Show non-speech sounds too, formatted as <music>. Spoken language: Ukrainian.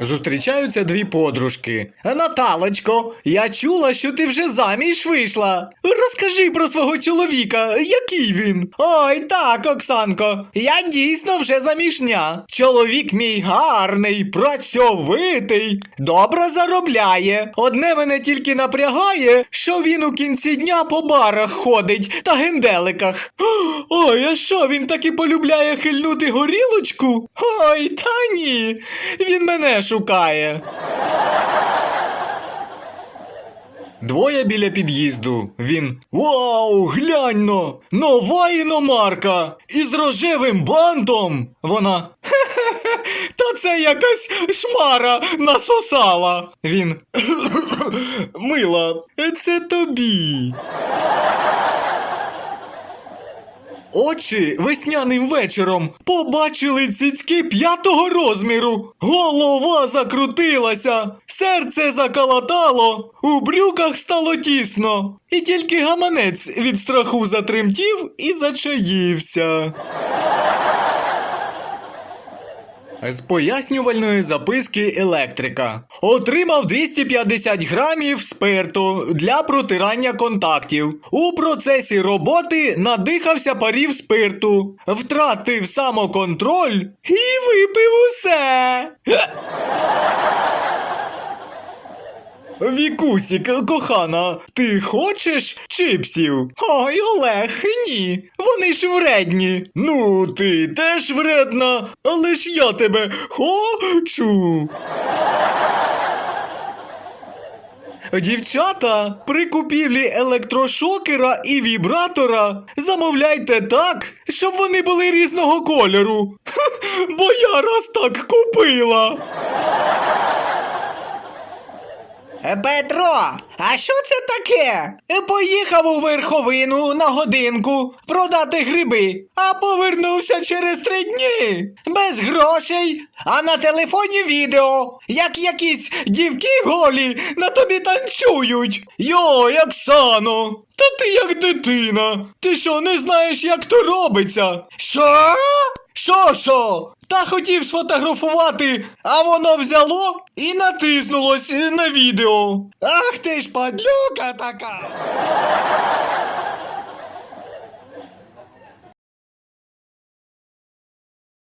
Зустрічаються дві подружки. Наталочко, я чула, що ти вже заміж вийшла. Розкажи про свого чоловіка, який він? Ой, так, Оксанко, я дійсно вже заміжня. Чоловік мій гарний, працьовитий, добре заробляє. Одне мене тільки напрягає, що він у кінці дня по барах ходить та генделиках. Ой, а що він таки полюбляє хильнути горілочку? Ой, та ні. Він мене шукає. Двоє біля під'їзду. Він. Вау, глянь но! Нова іномарка! Із рожевим бантом! Вона. «Хе-хе-хе, Та це якась шмара насосала. Він. Мила, це тобі. Очі весняним вечором побачили цицьки п'ятого розміру. Голова закрутилася, серце закалатало, у брюках стало тісно. І тільки гаманець від страху затремтів і зачаївся. З пояснювальної записки електрика. Отримав 250 грамів спирту для протирання контактів. У процесі роботи надихався парів спирту, втратив самоконтроль і випив усе. Вікусік, кохана, ти хочеш чипсів? Ой, Олег, ні. Вони ж вредні. Ну, ти теж вредна, але ж я тебе хочу. Дівчата, при купівлі електрошокера і вібратора замовляйте так, щоб вони були різного кольору. <laughs> Бо я раз так купила. Петро, а що це таке? Е, Поїхав у верховину на годинку продати гриби, а повернувся через три дні. Без грошей, а на телефоні відео, як якісь дівки голі на тобі танцюють. Йой, Оксано, та ти як дитина. Ти що, не знаєш, як то робиться? Що? Що, що? Та хотів сфотографувати, а воно взяло і натиснулось на відео. Ах ти ж падлюка така.